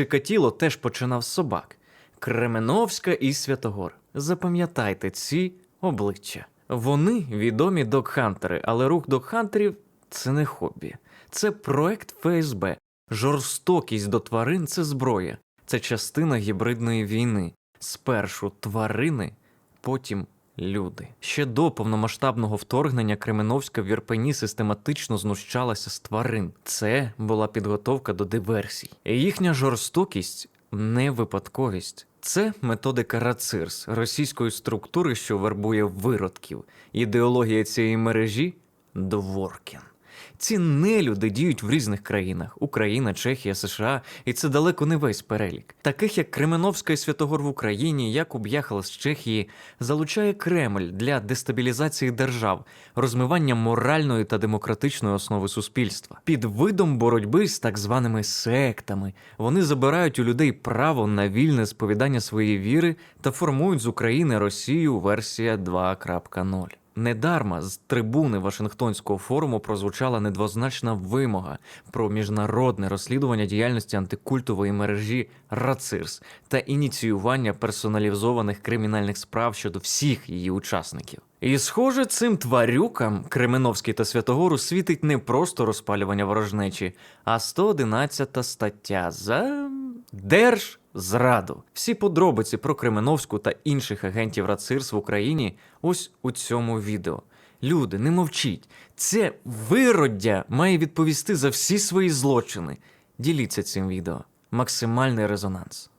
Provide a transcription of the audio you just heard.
Чикатіло теж починав з собак. Кременовська і Святогор. Запам'ятайте ці обличчя. Вони відомі докхантери, але рух докхантерів це не хобі. Це проект ФСБ. Жорстокість до тварин це зброя. Це частина гібридної війни. Спершу тварини, потім люди. Ще до повномасштабного вторгнення Кременовська в Ірпені систематично знущалася з тварин. Це була підготовка до диверсій. Їхня жорстокість не випадковість. Це методика Рацирс, російської структури, що вербує виродків. Ідеологія цієї мережі Дворкін. Ці нелюди діють в різних країнах: Україна, Чехія, США, і це далеко не весь перелік. Таких як Кременовська і Святогор в Україні, Якуб Яхал з Чехії, залучає Кремль для дестабілізації держав, розмивання моральної та демократичної основи суспільства. Під видом боротьби з так званими сектами вони забирають у людей право на вільне сповідання своєї віри та формують з України Росію версія 2.0. Недарма з трибуни Вашингтонського форуму прозвучала недвозначна вимога про міжнародне розслідування діяльності антикультової мережі РАЦИРС та ініціювання персоналізованих кримінальних справ щодо всіх її учасників. І, схоже, цим тварюкам Кременовський та Святогору світить не просто розпалювання ворожнечі, а 111 стаття за держзраду. Всі подробиці про Кременовську та інших агентів РАЦИРС в Україні ось у цьому відео. Люди, не мовчіть. Це вироддя має відповісти за всі свої злочини. Діліться цим відео. Максимальний резонанс.